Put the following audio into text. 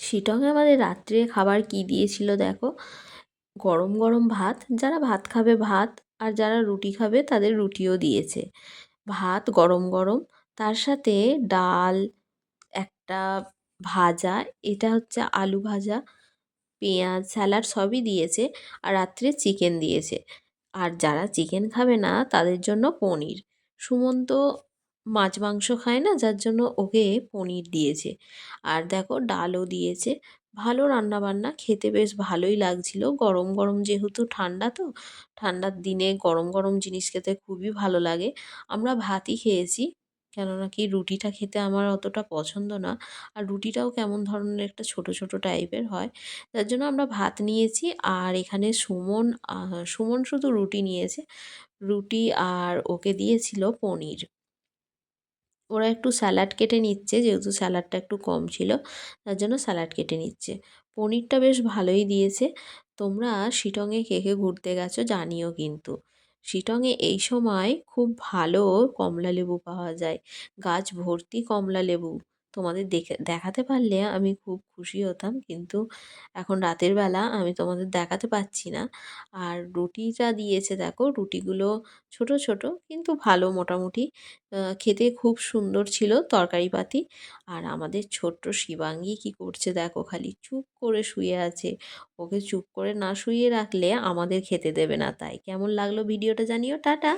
শিটংয়ে আমাদের রাত্রে খাবার কি দিয়েছিল দেখো? গরম গরম ভাত, যারা ভাত খাবে ভাত, আর যারা রুটি খাবে তাদের রুটিও দিয়েছে। ভাত গরম গরম, তার সাথে ডাল, একটা ভাজা, এটা হচ্ছে আলু ভাজা, পেঁয়াজ, স্যালাড সবই দিয়েছে, আর রাত্রে চিকেন দিয়েছে। আর যারা চিকেন খাবে না, তাদের জন্য পনির। সুমন্ত মাছ মাংস খায় না, যার জন্য ওকে পনির দিয়েছে। আর দেখো, ডালও দিয়েছে। ভালো রান্নাবান্না, খেতে বেশ ভালোই লাগছিল। গরম গরম যেহেতু ঠান্ডা তো, ঠান্ডার দিনে গরম গরম জিনিস খেতে খুবই ভালো লাগে। আমরা ভাতই খেয়েছি, কেননা কি রুটিটা খেতে আমার অতটা পছন্দ না। আর রুটিটাও কেমন ধরনের একটা ছোট ছোট টাইপের হয়। যার জন্য আমরা ভাত নিয়েছি, আর এখানে সুমন সুমন শুধু রুটি নিয়েছে। রুটি আর ওকে দিয়েছিল পনির। ওরা একটু স্যালাড কেটে নিচ্ছে, যেহেতু স্যালাডটা একটু কম ছিল, তার জন্য স্যালাড কেটে নিচ্ছে। পনিরটা বেশ ভালোই দিয়েছে। তোমরা শিটংয়ে কে কে ঘুরতে গেছো জানিও কিন্তু। শিটংয়ে এই সময় খুব ভালো কমলা লেবু পাওয়া যায়। গাছ ভর্তি কমলা লেবু তোমাদের দেখে, দেখাতে পারলে আমি খুব খুশি হতাম। কিন্তু এখন রাতের বেলা আমি তোমাদের দেখাতে পাচ্ছি না। আর রুটিটা দিয়েছে দেখো, রুটিগুলো ছোট ছোট কিন্তু ভালো মোটামুটি। খেতে খুব সুন্দর ছিল তরকারিপাতি আর আমাদের ছোট্ট শিবাঙ্গী কী করছে দেখো, খালি চুপ করে শুয়ে আছে। ওকে চুপ করে না শুয়ে রাখলে আমাদের খেতে দেবে না। তাই কেমন লাগল ভিডিওটা জানিও। টাটা!